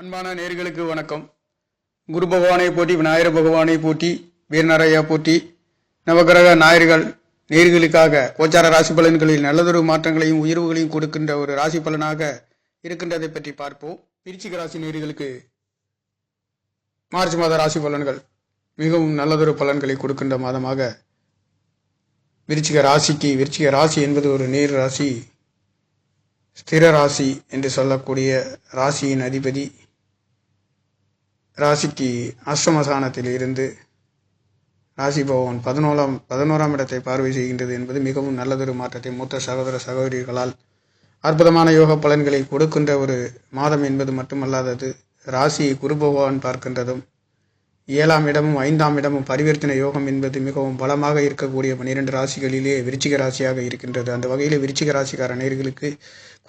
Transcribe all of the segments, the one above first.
அன்பான நேர்களுக்கு வணக்கம். குரு பகவானை போட்டி விநாயகர் பகவானை போட்டி வீரநரையா போட்டி நவகிரக நாயர்கள் நேர்களுக்காக கோச்சார ராசி பலன்களில் நல்லதொரு மாற்றங்களையும் உயர்வுகளையும் கொடுக்கின்ற ஒரு ராசி பலனாக இருக்கின்றதை பற்றி பார்ப்போம். விருச்சிக ராசி நேர்களுக்கு மார்ச் மாத ராசி பலன்கள் மிகவும் நல்லதொரு பலன்களை கொடுக்கின்ற மாதமாக விருச்சிக ராசிக்கு விருச்சிக ராசி என்பது ஒரு நீர் ராசி ஸ்திர ராசி என்று சொல்லக்கூடிய ராசியின் அதிபதி ராசிக்கு அஷ்டமசானத்தில் இருந்து ராசி பகவான் பதினோராம் பதினோராம் இடத்தை பார்வை செய்கின்றது என்பது மிகவும் நல்லதொரு மாற்றத்தை மூத்த சகோதர சகோதரிகளால் அற்புதமான யோக பலன்களை கொடுக்கின்ற ஒரு மாதம் என்பது மட்டுமல்லாதது ராசியை குரு பகவான் பார்க்கின்றதும் ஏழாம் இடமும் ஐந்தாம் இடமும் பரிவர்த்தனை யோகம் என்பது மிகவும் பலமாக இருக்கக்கூடிய பன்னிரண்டு ராசிகளிலே விருச்சிக ராசியாக இருக்கின்றது. அந்த வகையில் விருச்சிக ராசிக்கார நேர்களுக்கு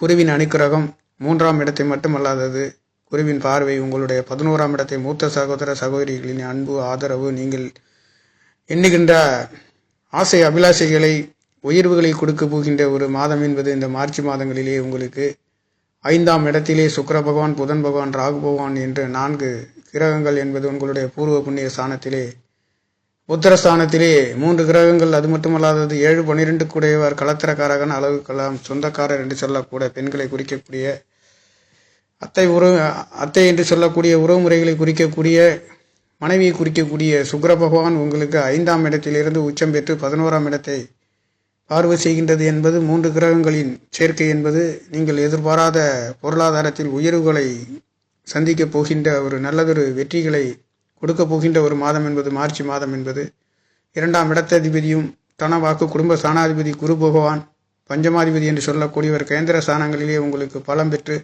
குருவின் அணுக்கிரகம் மூன்றாம் இடத்தை மட்டுமல்லாதது குருவின் பார்வை உங்களுடைய பதினோராம் இடத்தை மூத்த சகோதர சகோதரிகளின் அன்பு ஆதரவு நீங்கள் எண்ணுகின்ற ஆசை அபிலாஷைகளை உயர்வுகளை கொடுக்க போகின்ற ஒரு மாதம் என்பது இந்த மார்ச் மாதங்களிலே உங்களுக்கு ஐந்தாம் இடத்திலே சுக்கர பகவான் புதன் பகவான் ராகு பகவான் என்ற நான்கு கிரகங்கள் என்பது உங்களுடைய பூர்வ புண்ணிய ஸ்தானத்திலே உத்தரஸ்தானத்திலே மூன்று கிரகங்கள் அது மட்டுமல்லாதது ஏழு பன்னிரெண்டு கூடையவர் கலத்திரக்காரகன் அளவுக்கெல்லாம் சொந்தக்காரர் என்று சொல்லக்கூட பெண்களை குறிக்கக்கூடிய அத்தை உறவு அத்தை என்று சொல்லக்கூடிய உறவுமுறைகளை குறிக்கக்கூடிய மனைவியை குறிக்கக்கூடிய சுக்கர பகவான் உங்களுக்கு ஐந்தாம் இடத்திலிருந்து உச்சம் பெற்று பதினோராம் இடத்தை பார்வை செய்கின்றது என்பது மூன்று கிரகங்களின் சேர்க்கை என்பது நீங்கள் எதிர்பாராத பொருளாதாரத்தில் உயர்வுகளை சந்திக்கப் போகின்ற ஒரு நல்லதொரு வெற்றிகளை கொடுக்க போகின்ற ஒரு மாதம் என்பது மார்ச் மாதம் என்பது. இரண்டாம் இடத்ததிபதியும் தனவாக்கு குடும்ப ஸ்தானாதிபதி குரு பகவான் பஞ்சமாதிபதி என்று சொல்லக்கூடியவர் கேந்திர ஸ்தானங்களிலே உங்களுக்கு பலம் பெற்று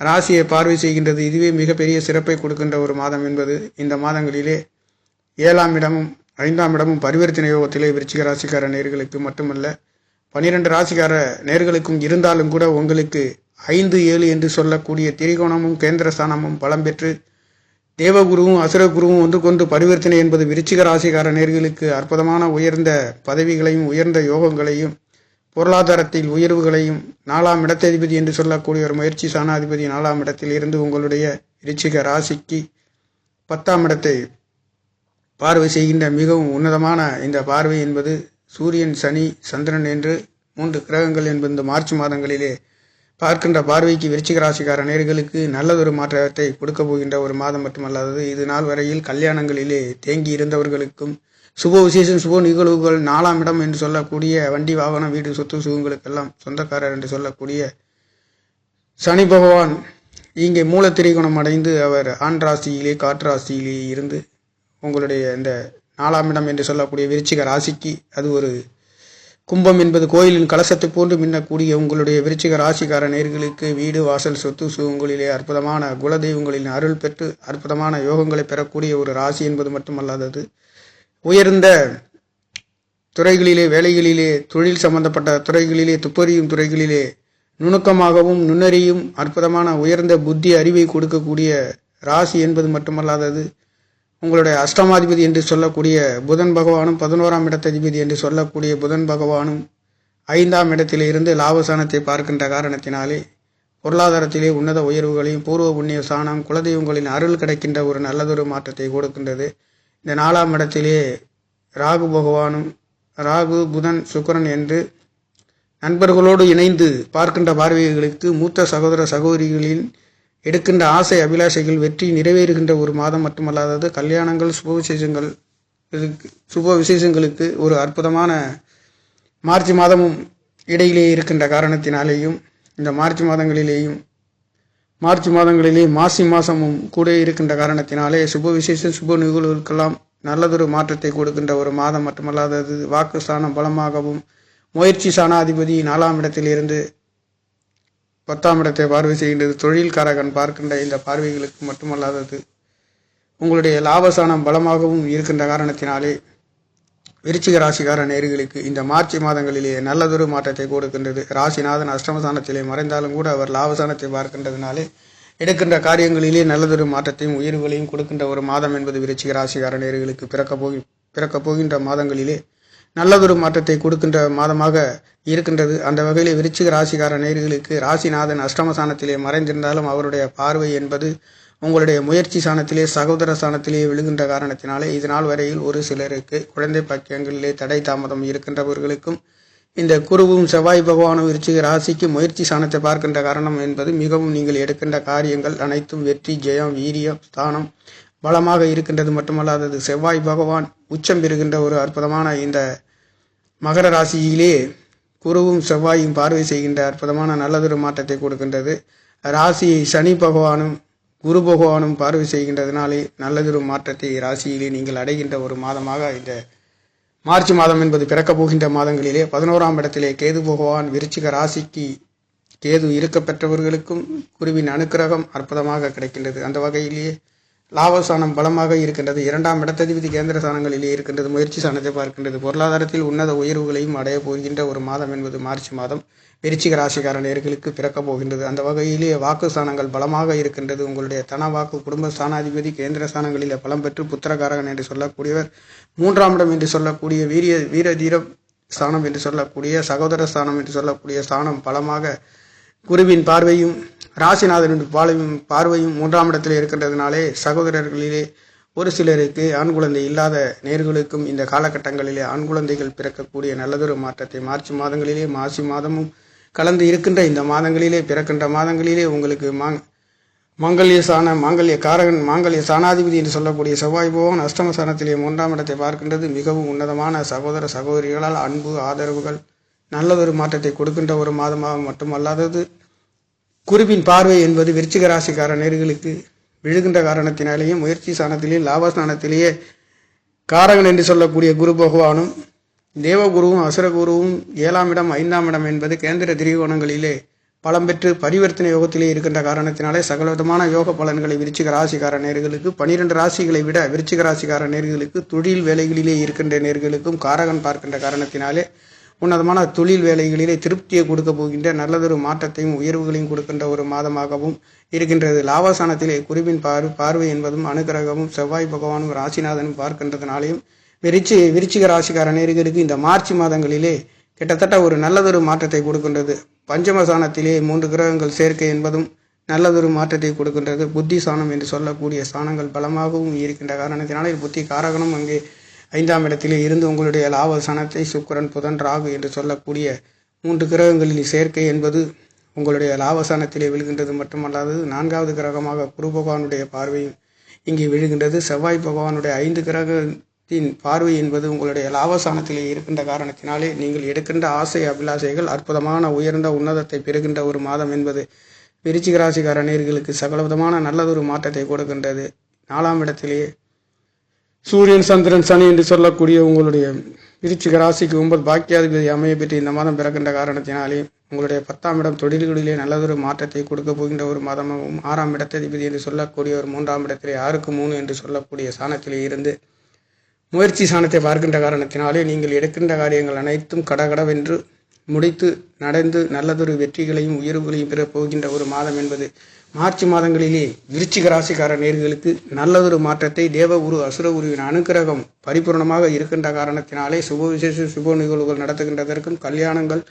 ராசியை பார்வை செய்கின்றது இதுவே மிகப்பெரிய சிறப்பை கொடுக்கின்ற ஒரு மாதம் என்பது இந்த மாதங்களிலே ஏழாம் இடமும் ஐந்தாம் இடமும் பரிவர்த்தனை யோகத்திலே விருச்சிக ராசிக்கார நேர்களுக்கு மட்டுமல்ல பனிரெண்டு ராசிக்கார நேர்களுக்கும் இருந்தாலும் கூட உங்களுக்கு ஐந்து ஏழு என்று சொல்லக்கூடிய திரிகோணமும் கேந்திரஸ்தானமும் பலம் பெற்று தேவகுருவும் அசுரகுருவும் ஒன்று கொண்டு பரிவர்த்தனை என்பது விருச்சிக ராசிக்கார நேர்களுக்கு அற்புதமான உயர்ந்த பதவிகளையும் உயர்ந்த யோகங்களையும் பொருளாதாரத்தில் உயர்வுகளையும் நாலாம் இடத்ததிபதி என்று சொல்லக்கூடிய ஒரு முயற்சி சாணாதிபதி நாலாம் இடத்தில் இருந்து உங்களுடைய ரிச்சிக ராசிக்கு பத்தாம் இடத்தை பார்வை செய்கின்ற மிகவும் உன்னதமான இந்த பார்வை என்பது சூரியன் சனி சந்திரன் என்று மூன்று கிரகங்கள் என்பது இந்த மார்ச் மாதங்களிலே பார்க்கின்ற பார்வைக்கு விருச்சிக ராசிக்கார நேர்களுக்கு நல்லதொரு மாற்றத்தை கொடுக்க போகின்ற ஒரு மாதம் மட்டுமல்லாதது. இது நாள் வரையில் கல்யாணங்களிலே தேங்கி இருந்தவர்களுக்கும் சுப விசேஷம் சுப நிகழ்வுகள் நாலாம் இடம் என்று சொல்லக்கூடிய வண்டி வாகனம் வீடு சொத்து சுகங்களுக்கெல்லாம் சொந்தக்காரர் என்று சொல்லக்கூடிய சனி பகவான் இங்கே மூலத்திரிகுணம் அடைந்து அவர் ஆண் ராசியிலே காற்று ராசியிலே இருந்து உங்களுடைய இந்த நாலாம் இடம் என்று சொல்லக்கூடிய விருச்சிக ராசிக்கு அது ஒரு கும்பம் என்பது கோயிலின் கலசத்தை போன்று மின்னக்கூடிய உங்களுடைய விருச்சிக ராசிக்கார நேர்களுக்கு வீடு வாசல் சொத்து சுகங்களிலே அற்புதமான குலதெய்வங்களின் அருள் பெற்று அற்புதமான யோகங்களை பெறக்கூடிய ஒரு ராசி என்பது மட்டுமல்லாதது. உயர்ந்த துறைகளிலே வேலைகளிலே தொழில் சம்பந்தப்பட்ட துறைகளிலே துப்பறியும் துறைகளிலே நுணுக்கமாகவும் நுண்ணறியும் அற்புதமான உயர்ந்த புத்தி அறிவை கொடுக்கக்கூடிய ராசி என்பது மட்டுமல்லாதது உங்களுடைய அஷ்டமாதிபதி என்று சொல்லக்கூடிய புதன் பகவானும் பதினோராம் இடத்ததிபதி என்று சொல்லக்கூடிய புதன் பகவானும் ஐந்தாம் இடத்திலிருந்து லாபசானத்தை பார்க்கின்ற காரணத்தினாலே பொருளாதாரத்திலே உன்னத உயர்வுகளையும் பூர்வ புண்ணிய சாணம் குலதெய்வங்களின் அருள் கிடைக்கின்ற ஒரு நல்லதொரு மாற்றத்தை கொடுக்கின்றது. இந்த நாலாம் இடத்திலே ராகு பகவானும் ராகு புதன் சுக்கரன் என்று நண்பர்களோடு இணைந்து பார்க்கின்ற பார்வைகளுக்கு மூத்த சகோதர சகோதரிகளின் எடுக்கின்ற ஆசை அபிலாஷைகள் வெற்றி நிறைவேறுகின்ற ஒரு மாதம் மட்டுமல்லாதது கல்யாணங்கள் சுப விசேஷங்கள் சுப விசேஷங்களுக்கு ஒரு அற்புதமான மார்ச் மாதமும் இடையிலே இருக்கின்ற காரணத்தினாலேயும் இந்த மார்ச் மாதங்களிலேயும் மார்ச் மாதங்களிலே மாசி மாதமும் கூட இருக்கின்ற காரணத்தினாலே சுப விசேஷம் சுப நிகழ்வுகளுக்கெல்லாம் நல்லதொரு மாற்றத்தை கொடுக்கின்ற ஒரு மாதம் மட்டுமல்லாதது வாக்கு ஸ்தானம் பலமாகவும் முயற்சி சாணாதிபதி நாலாம் இடத்திலிருந்து பத்தாம் இடத்தை பார்வை செய்கின்றது. தொழில்காரகன் பார்க்கின்ற இந்த பார்வைகளுக்கு மட்டுமல்லாதது உங்களுடைய லாபசானம் பலமாகவும் இருக்கின்ற காரணத்தினாலே விருச்சிக ராசிக்கார நேர்களுக்கு இந்த மார்ச் மாதங்களிலேயே நல்லதொரு மாற்றத்தை கொடுக்கின்றது. ராசிநாதன் அஷ்டமசானத்திலே மறைந்தாலும் கூட அவர் லாபசானத்தை பார்க்கின்றதுனாலே எடுக்கின்ற காரியங்களிலே நல்லதொரு மாற்றத்தையும் உயர்வுகளையும் கொடுக்கின்ற ஒரு மாதம் என்பது விருச்சிக ராசிகார நேர்களுக்கு பிறக்க போகி பிறக்கப் போகின்ற மாதங்களிலே நல்லதொரு மாற்றத்தை கொடுக்கின்ற மாதமாக இருக்கின்றது. அந்த வகையில் விருச்சிக ராசிகார நேர்களுக்கு ராசிநாதன் அஷ்டமசானத்திலே மறைந்திருந்தாலும் அவருடைய பார்வை என்பது உங்களுடைய முயற்சி சாணத்திலே சகோதர சாணத்திலே விழுகின்ற காரணத்தினாலே இது நாள் வரையில் ஒரு சிலருக்கு குழந்தை பாக்கியங்களிலே தடை தாமதம் இருக்கின்றவர்களுக்கும் இந்த குருவும் செவ்வாய் பகவானும் விருச்சிக ராசிக்கு முயற்சி சாணத்தை பார்க்கின்ற காரணம் என்பது மிகவும் நீங்கள் எடுக்கின்ற காரியங்கள் அனைத்தும் வெற்றி ஜெயம் வீரியம் ஸ்தானம் பலமாக இருக்கின்றது. மட்டுமல்லாதது செவ்வாய் பகவான் உச்சம் பெறுகின்ற ஒரு அற்புதமான இந்த மகர ராசியிலே குருவும் செவ்வாயும் பார்வை செய்கின்ற அற்புதமான நல்லதொரு மாற்றத்தை கொடுக்கின்றது. ராசியை சனி பகவானும் குரு பகவானும் பார்வை செய்கின்றதுனாலே நல்லதொரு மாற்றத்தை ராசியிலே நீங்கள் அடைகின்ற ஒரு மாதமாக இந்த மார்ச் மாதம் என்பது பிறக்கப் போகின்ற மாதங்களிலே பதினோராம் இடத்திலே கேது பகவான் விருச்சிக ராசிக்கு கேது இருக்க பெற்றவர்களுக்கும் குருவின் அனுக்கிரகம் அற்புதமாக கிடைக்கின்றது. அந்த வகையிலேயே லாபஸ்தானம் பலமாக இருக்கின்றது. இரண்டாம் இடத்ததிபதி கேந்திர ஸ்தானங்களிலே இருக்கின்றது. முயற்சி சாணத்தை பார்க்கின்றது. பொருளாதாரத்தில் உன்னத உயர்வுகளையும் அடைய போகின்ற ஒரு மாதம் என்பது மார்ச் மாதம். விருச்சிக ராசிக்கார நேர்களுக்கு பிறக்கப் போகின்றது. அந்த வகையிலே வாக்கு ஸ்தானங்கள் பலமாக இருக்கின்றது. உங்களுடைய தன வாக்கு குடும்ப ஸ்தானாதிபதி கேந்திர ஸ்தானங்களிலே பலம் பெற்று புத்திரகாரகன் என்று சொல்லக்கூடியவர். மூன்றாம் இடம் என்று சொல்லக்கூடிய வீரிய வீரதீர ஸ்தானம் என்று சொல்லக்கூடிய சகோதர ஸ்தானம் என்று சொல்லக்கூடிய ஸ்தானம் பலமாக குருவின் பார்வையும் ராசிநாதனின் பாலையும் பார்வையும் மூன்றாம் இடத்தில் இருக்கின்றதுனாலே சகோதரர்களிலே ஒரு சிலருக்கு ஆண் குழந்தை இல்லாத நேர்களுக்கும் இந்த காலகட்டங்களிலே ஆண் குழந்தைகள் பிறக்கக்கூடிய நல்லதொரு மாற்றத்தை மார்ச் மாதங்களிலே மாசி மாதமும் கலந்து இருக்கின்ற இந்த மாதங்களிலே பிறக்கின்ற மாதங்களிலே உங்களுக்கு மாங் மாங்கல்ய சாண மாங்கல்ய காரகன் மாங்கல்ய சாணாதிபதி என்று சொல்லக்கூடிய செவ்வாய் போவன் அஷ்டம சாணத்திலே மூன்றாம் இடத்தை பார்க்கின்றது. மிகவும் உன்னதமான சகோதர சகோதரிகளால் அன்பு ஆதரவுகள் நல்லதொரு மாற்றத்தை கொடுக்கின்ற ஒரு மாதமாக மட்டுமல்லாதது. குருவின் பார்வை என்பது விருச்சிக ராசிக்கார நேர்களுக்கு விழுகின்ற காரணத்தினாலேயே முயற்சி ஸ்தானத்திலேயே லாபஸ்தானத்திலேயே காரகன் என்று சொல்லக்கூடிய குரு பகவானும் தேவகுருவும் அசுரகுருவும் ஏழாம் இடம் ஐந்தாம் இடம் என்பது கேந்திர திரிகோணங்களிலே பலம் பெற்று பரிவர்த்தனை யோகத்திலே இருக்கின்ற காரணத்தினாலே சகலவிதமான யோக பலன்களை விருச்சிக ராசிக்கார நேர்களுக்கு பனிரெண்டு ராசிகளை விட விருச்சிக ராசிக்கார நேர்களுக்கு தொழில் வேலைகளிலே இருக்கின்ற நேர்களுக்கும் காரகன் பார்க்கின்ற காரணத்தினாலே உன்னதமான தொழில் வேலைகளிலே திருப்தியை கொடுக்க போகின்ற நல்லதொரு மாற்றத்தையும் உயர்வுகளையும் கொடுக்கின்ற ஒரு மாதமாகவும் இருக்கின்றது. லாபசானத்திலே குருவின் பார்வை பார்வை என்பதும் அனுகிரகமும் செவ்வாய் பகவானும் ராசிநாதனும் பார்க்கின்றதுனாலையும் விரிச்சி விருச்சிக ராசிக்கார நேர்களுக்கு இந்த மார்ச் மாதங்களிலே கிட்டத்தட்ட ஒரு நல்லதொரு மாற்றத்தை கொடுக்கின்றது. பஞ்சமசானத்திலே மூன்று கிரகங்கள் சேர்க்கை என்பதும் நல்லதொரு மாற்றத்தை கொடுக்கின்றது. புத்தி சாணம் என்று சொல்லக்கூடிய சாணங்கள் பலமாகவும் இருக்கின்ற காரணத்தினாலே புத்தி காரகனும் அங்கே ஐந்தாம் இடத்திலே இருந்து உங்களுடைய லாப சனத்தை புதன் ராகு என்று சொல்லக்கூடிய மூன்று கிரகங்களின் சேர்க்கை என்பது உங்களுடைய லாபசானத்திலே விழுகின்றது மட்டுமல்லாது நான்காவது கிரகமாக குரு பகவானுடைய பார்வையும் இங்கே விழுகின்றது. செவ்வாய் பகவானுடைய ஐந்து கிரகத்தின் பார்வை என்பது உங்களுடைய லாபசானத்திலே இருக்கின்ற காரணத்தினாலே நீங்கள் எடுக்கின்ற ஆசை அபிலாசைகள் அற்புதமான உயர்ந்த உன்னதத்தை பெறுகின்ற ஒரு மாதம் என்பது விருச்சிக ராசிக்கார நேர்களுக்கு சகலவிதமான நல்லதொரு மாற்றத்தை கொடுக்கின்றது. நாலாம் இடத்திலேயே சூரியன் சந்திரன் சனி என்று சொல்லக்கூடிய உங்களுடைய விருச்சிக ராசிக்கு ஒன்பது பாக்கியாதிபதி அமைய பெற்று இந்த மாதம் பிறக்கின்ற காரணத்தினாலே உங்களுடைய பத்தாம் இடம் தொழில்களிலே நல்லதொரு மாற்றத்தை கொடுக்க போகின்ற ஒரு மாதமாகவும் ஆறாம் இடத்ததிபதி என்று சொல்லக்கூடிய ஒரு மூன்றாம் இடத்திலே ஆறுக்கு மூணு என்று சொல்லக்கூடிய சாணத்திலே இருந்து முயற்சி சாணத்தை பார்க்கின்ற காரணத்தினாலே நீங்கள் எடுக்கின்ற காரியங்கள் அனைத்தும் கடகடவென்று முடித்து நடந்து நல்லதொரு வெற்றிகளையும் உயர்வுகளையும் பெறப் போகின்ற ஒரு மாதம் என்பது மார்ச் மாதங்களிலே விருச்சிக ராசிக்கார நேர்களுக்கு நல்லதொரு மாற்றத்தை தேவ உரு அசுர உருவின் அனுக்கிரகம் பரிபூர்ணமாக இருக்கின்ற காரணத்தினாலே சுப விசேஷ சுப நிகழ்வுகள் நடத்துகின்றதற்கும் கல்யாணங்கள்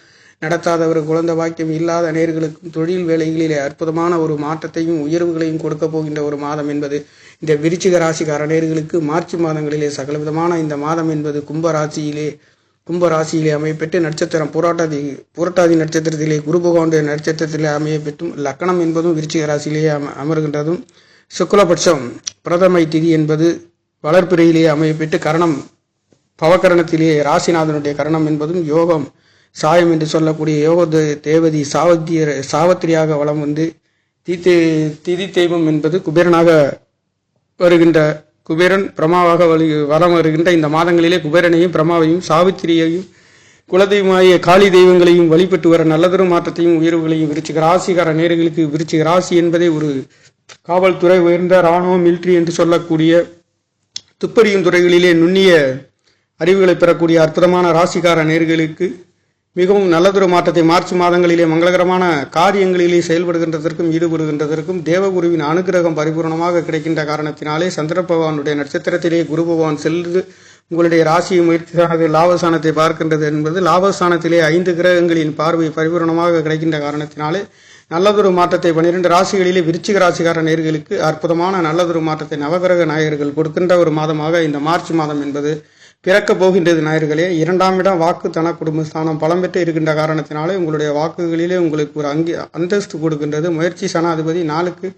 நடத்தாதவர் குழந்தை வாக்கியம் இல்லாத நேர்களுக்கும் தொழில் வேலைகளிலே அற்புதமான ஒரு மாற்றத்தையும் உயர்வுகளையும் கொடுக்க போகின்ற ஒரு மாதம் என்பது இந்த விருச்சிக ராசிக்கார நேர்களுக்கு மார்ச் மாதங்களிலே சகலவிதமான இந்த மாதம் என்பது கும்ப ராசியிலே கும்ப ராசியிலே அமையப்பெற்று நட்சத்திரம் புராட்டாதி புரட்டாதி நட்சத்திரத்திலே குரு பகவானுடைய நட்சத்திரத்திலே அமையப்பெற்றும் லக்கணம் என்பதும் விருச்சிக ராசியிலேயே அம அமர்கின்றதும். சுக்லபட்சம் பிரதமை திதி என்பது வளர்ப்பிறையிலேயே அமையப்பெற்று கரணம் பவகரணத்திலே ராசிநாதனுடைய கரணம் என்பதும் யோகம் சாயம் என்று சொல்லக்கூடிய யோக தேவதி சாவத்தியர் சாவத்திரியாக வலம் வந்து தீத்தே திதி தெய்வம் என்பது குபேரனாக வருகின்ற குபேரன் பிரமாவாக வழி வலம் வருகின்ற இந்த மாதங்களிலே குபேரனையும் பிரமாவையும் சாவித்திரியையும் குலதெய்வமாகிய காளி தெய்வங்களையும் வழிபட்டு வர நல்லதொரு மாற்றத்தையும் உயர்வுகளையும் விருச்சிக ராசிகார நேர்களுக்கு விருச்சிக ராசி என்பதே ஒரு காவல்துறை உயர்ந்த இராணுவம் மிலிட்ரி என்று சொல்லக்கூடிய துப்பறியும் துறைகளிலே நுண்ணிய அறிவுகளை பெறக்கூடிய அற்புதமான ராசிக்கார நேர்களுக்கு மிகவும் நல்லதொரு மாற்றத்தை மார்ச் மாதங்களிலே மங்களகரமான காரியங்களிலே செயல்படுகின்றதற்கும் ஈடுபடுகின்றதற்கும் தேவகுருவின் அனுகிரகம் பரிபூர்ணமாக கிடைக்கின்ற காரணத்தினாலே சந்திர பகவானுடைய நட்சத்திரத்திலே குரு பகவான் சென்று உங்களுடைய ராசி முயற்சியானது லாபஸ்தானத்தை பார்க்கின்றது என்பது லாபஸ்தானத்திலே ஐந்து கிரகங்களின் பார்வை பரிபூரணமாக கிடைக்கின்ற காரணத்தினாலே நல்லதொரு மாற்றத்தை பன்னிரண்டு ராசிகளிலே விருச்சிக ராசிக்கார நேர்களுக்கு அற்புதமான நல்லதொரு மாற்றத்தை நவகிரக நாயகர்கள் கொடுக்கின்ற ஒரு மாதமாக இந்த மார்ச் மாதம் என்பது பிறக்க போகின்றது நாயர்களே. இரண்டாம் இடம் வாக்கு தன குடும்பஸ்தானம். பலம் பெற்று இருக்கின்ற காரணத்தினாலே உங்களுடைய வாக்குகளிலே உங்களுக்கு ஒரு அங்கி அந்தஸ்து கொடுக்கின்றது. முயற்சி சனாதிபதி நாளுக்கு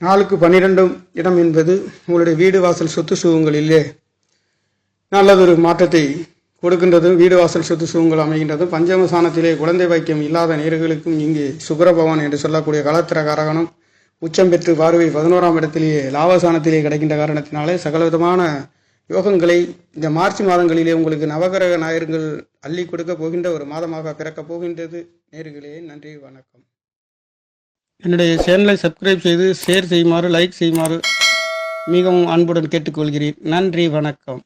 நாளுக்கு பன்னிரெண்டும் இடம் என்பது உங்களுடைய வீடு வாசல் சொத்து சுகங்களிலே நல்லதொரு மாற்றத்தை கொடுக்கின்றதும் வீடு வாசல் சொத்து சுகங்கள் அமைகின்றது. பஞ்சமசானத்திலே குழந்தை வைக்கியம் இல்லாத நேர்களுக்கும் இங்கே சுக்கரபவன் என்று சொல்லக்கூடிய கலத்திர காரகனும் உச்சம் பெற்று பார்வை பதினோராம் இடத்திலேயே லாபசானத்திலே கிடைக்கின்ற காரணத்தினாலே சகலவிதமான யோகங்களை இந்த மார்ச் மாதங்களிலே உங்களுக்கு நவகிரக நாயர்கள் அள்ளி கொடுக்க போகின்ற ஒரு மாதமாக பிறக்கப் போகின்றது. நேர்களே நன்றி வணக்கம். என்னுடைய சேனலை சப்ஸ்கிரைப் செய்து ஷேர் செய்யுமாறு லைக் செய்யுமாறு மிகவும் அன்புடன் கேட்டுக்கொள்கிறேன். நன்றி வணக்கம்.